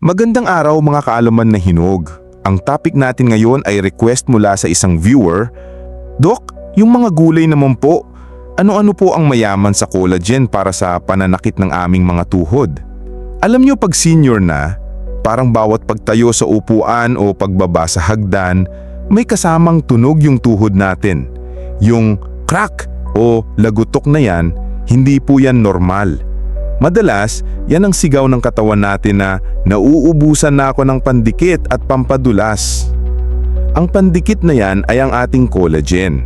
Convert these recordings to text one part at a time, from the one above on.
Magandang araw mga kaalaman na hinog. Ang topic natin ngayon ay request mula sa isang viewer. Dok, yung mga gulay naman po, ano-ano po ang mayaman sa collagen para sa pananakit ng aming mga tuhod? Alam nyo pag senior na, parang bawat pagtayo sa upuan o pagbaba sa hagdan, may kasamang tunog yung tuhod natin. Yung crack o lagutok na yan, hindi po yan normal. Madalas, yan ang sigaw ng katawan natin na nauubusan na ako ng pandikit at pampadulas. Ang pandikit na yan ay ang ating collagen.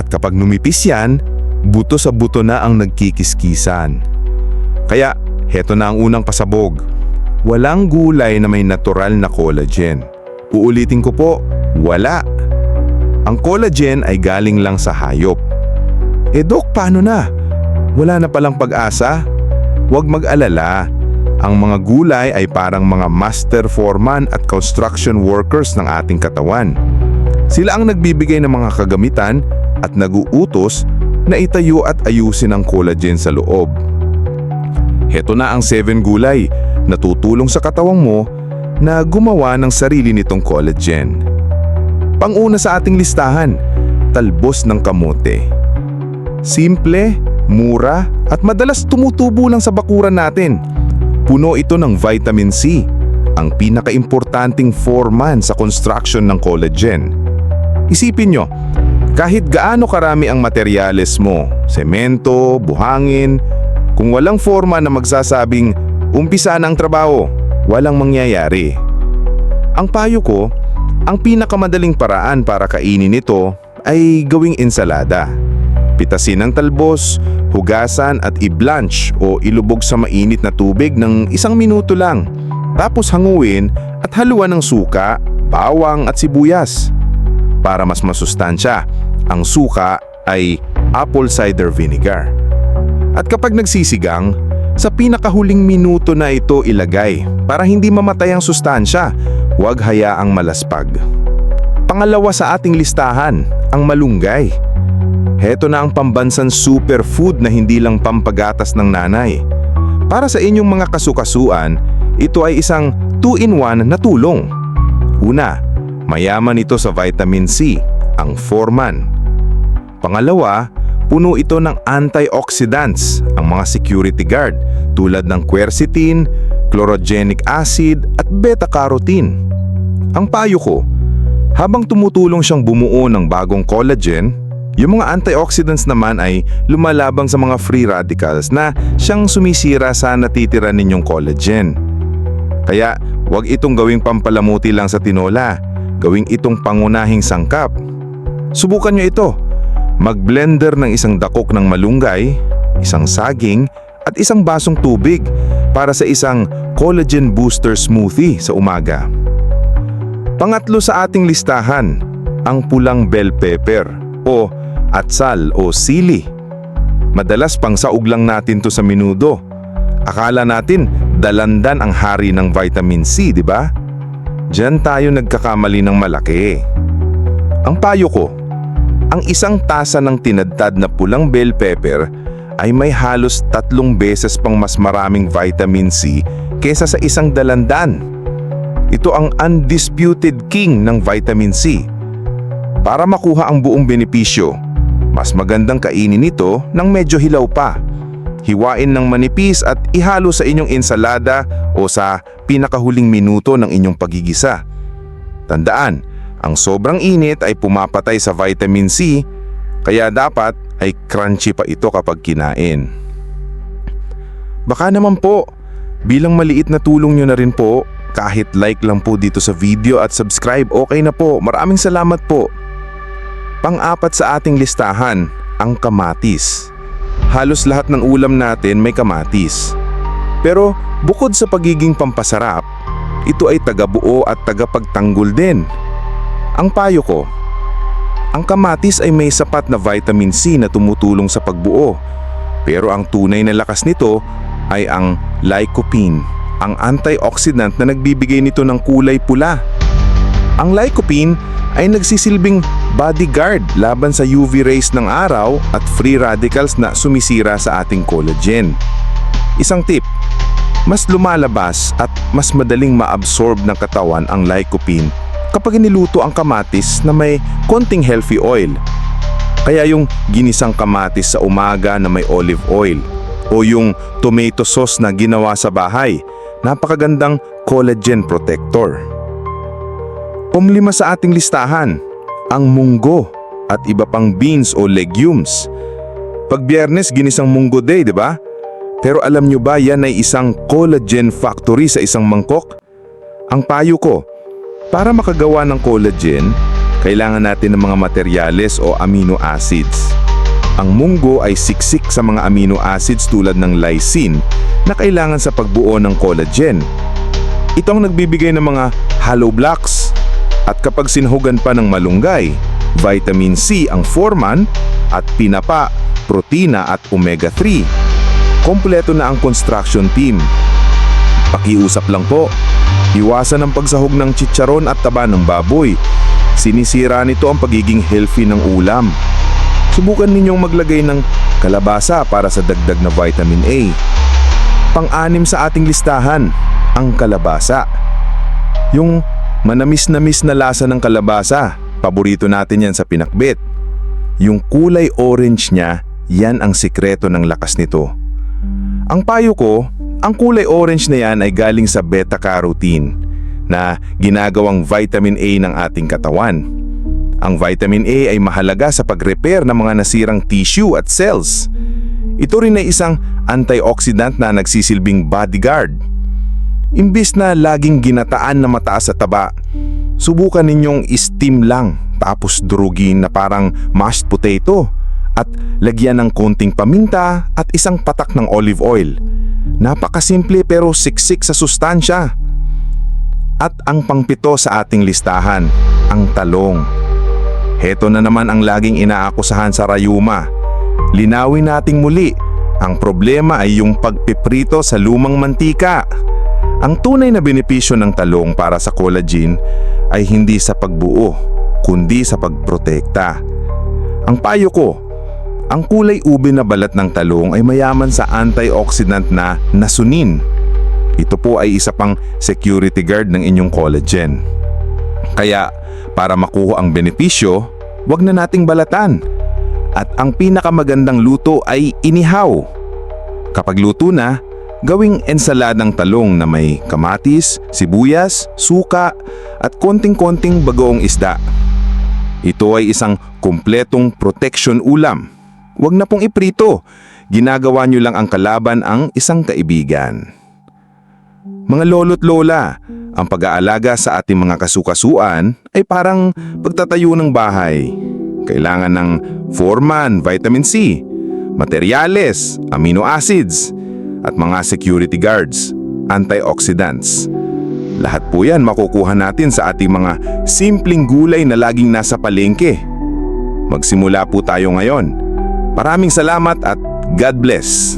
At kapag numipis yan, buto sa buto na ang nagkikiskisan. Kaya, heto na ang unang pasabog. Walang gulay na may natural na collagen. Uulitin ko po, wala. Ang collagen ay galing lang sa hayop. Eh dok, paano na? Wala na palang pag-asa? Huwag mag-alala. Ang mga gulay ay parang mga master foreman at construction workers ng ating katawan. Sila ang nagbibigay ng mga kagamitan at naguutos na itayo at ayusin ang collagen sa loob. Heto na ang 7 gulay na tutulong sa katawang mo na gumawa ng sarili nitong collagen. Panguna sa ating listahan, talbos ng kamote. Simple, mura at madalas tumutubo lang sa bakuran natin. Puno ito ng vitamin C, ang pinakaimportanting foreman sa construction ng collagen. Isipin nyo, kahit gaano karami ang materyales mo, semento, buhangin, kung walang forma na magsasabing umpisa na ang trabaho, walang mangyayari. Ang payo ko, ang pinakamadaling paraan para kainin ito ay gawing ensalada. Pitasin ang talbos, hugasan at i-blanch o ilubog sa mainit na tubig ng isang minuto lang. Tapos hanguin at haluan ng suka, bawang at sibuyas. Para mas masustansya, ang suka ay apple cider vinegar. At kapag nagsisigang, sa pinakahuling minuto na ito ilagay para hindi mamatay ang sustansya, huwag hayaang malaspag. Pangalawa sa ating listahan, ang malunggay. Heto na ang pambansang superfood na hindi lang pampagatas ng nanay. Para sa inyong mga kasukasuan, ito ay isang 2-in-1 na tulong. Una, mayaman ito sa vitamin C, ang Forman. Pangalawa, puno ito ng antioxidants, ang mga security guard tulad ng quercetin, chlorogenic acid at beta-carotene. Ang payo ko, habang tumutulong siyang bumuo ng bagong collagen, yung mga antioxidants naman ay lumalabang sa mga free radicals na siyang sumisira sa natitira ninyong collagen. Kaya huwag itong gawing pampalamuti lang sa tinola, gawing itong pangunahing sangkap. Subukan nyo ito. Mag-blender ng isang dakok ng malunggay, isang saging, at isang basong tubig para sa isang collagen booster smoothie sa umaga. Pangatlo sa ating listahan, ang pulang bell pepper o atsal o sili. Madalas pang saug lang natin to sa minudo. Akala natin dalandan ang hari ng vitamin C, di ba? Diyan tayo nagkakamali ng malaki. Ang payo ko, ang isang tasa ng tinadtad na pulang bell pepper ay may halos tatlong beses pang mas maraming vitamin C kesa sa isang dalandan. Ito ang undisputed king ng vitamin C. Para makuha ang buong benepisyo, mas magandang kainin ito ng medyo hilaw pa. Hiwain ng manipis at ihalo sa inyong ensalada o sa pinakahuling minuto ng inyong pagigisa. Tandaan, ang sobrang init ay pumapatay sa vitamin C, kaya dapat ay crunchy pa ito kapag kinain. Baka naman po, bilang maliit na tulong nyo na rin po, kahit like lang po dito sa video at subscribe, okay na po. Maraming salamat po. Pang-apat sa ating listahan, ang kamatis. Halos lahat ng ulam natin may kamatis. Pero bukod sa pagiging pampasarap, ito ay tagabuo at tagapagtanggol din. Ang payo ko, ang kamatis ay may sapat na vitamin C na tumutulong sa pagbuo. Pero ang tunay na lakas nito ay ang lycopene, ang antioxidant na nagbibigay nito ng kulay pula. Ang lycopene ay nagsisilbing bodyguard laban sa UV rays ng araw at free radicals na sumisira sa ating collagen. Isang tip, mas lumalabas at mas madaling maabsorb ng katawan ang lycopene kapag niluto ang kamatis na may konting healthy oil. Kaya yung ginisang kamatis sa umaga na may olive oil o yung tomato sauce na ginawa sa bahay, napakagandang collagen protector. Pumlima sa ating listahan, ang munggo at iba pang beans o legumes. Pag biyernes, ginisang munggo day, di ba? Pero alam nyo ba yan ay isang collagen factory sa isang mangkok? Ang payo ko, para makagawa ng collagen, kailangan natin ng mga materyales o amino acids. Ang munggo ay siksik sa mga amino acids tulad ng lysine na kailangan sa pagbuo ng collagen. Ito ang nagbibigay ng mga hollow blocks. At kapag sinhugan pa ng malunggay, vitamin C ang forman at pinapa, protina at omega-3. Kompleto na ang construction team. Pakiusap lang po. Iwasan ang pagsahog ng chicharon at taba ng baboy. Sinisira nito ang pagiging healthy ng ulam. Subukan ninyong maglagay ng kalabasa para sa dagdag na vitamin A. Pang-anim sa ating listahan, ang kalabasa. Yung manamis-namis na lasa ng kalabasa, paborito natin yan sa pinakbit. Yung kulay orange niya, yan ang sikreto ng lakas nito. Ang payo ko, ang kulay orange na yan ay galing sa beta-carotene na ginagawang vitamin A ng ating katawan. Ang vitamin A ay mahalaga sa pag-repair ng mga nasirang tissue at cells. Ito rin ay isang antioxidant na nagsisilbing bodyguard. Imbis na laging ginataan na mataas sa taba, subukan ninyong steam lang tapos durugin na parang mashed potato at lagyan ng konting paminta at isang patak ng olive oil. Napakasimple pero siksik sa sustansya. At ang pangpito sa ating listahan, ang talong. Heto na naman ang laging inaakusahan sa rayuma. Linawin nating muli, ang problema ay yung pagpiprito sa lumang mantika. Ang tunay na benepisyo ng talong para sa collagen ay hindi sa pagbuo, kundi sa pagprotekta. Ang payo ko, ang kulay ube na balat ng talong ay mayaman sa antioxidant na nasunin. Ito po ay isa pang security guard ng inyong collagen. Kaya para makuha ang benepisyo, wag na nating balatan. At ang pinakamagandang luto ay inihaw. Kapag luto na, gawing ensaladang talong na may kamatis, sibuyas, suka at konting-konting bagoong isda. Ito ay isang kumpletong protection ulam. Huwag na pong iprito. Ginagawa nyo lang ang kalaban ang isang kaibigan. Mga lolo't lola, ang pag-aalaga sa ating mga kasukasuan ay parang pagtatayo ng bahay. Kailangan ng forman, vitamin C, materyales, amino acids, at mga security guards, antioxidants. Lahat po yan makukuha natin sa ating mga simpleng gulay na laging nasa palengke. Magsimula po tayo ngayon. Maraming salamat at God bless!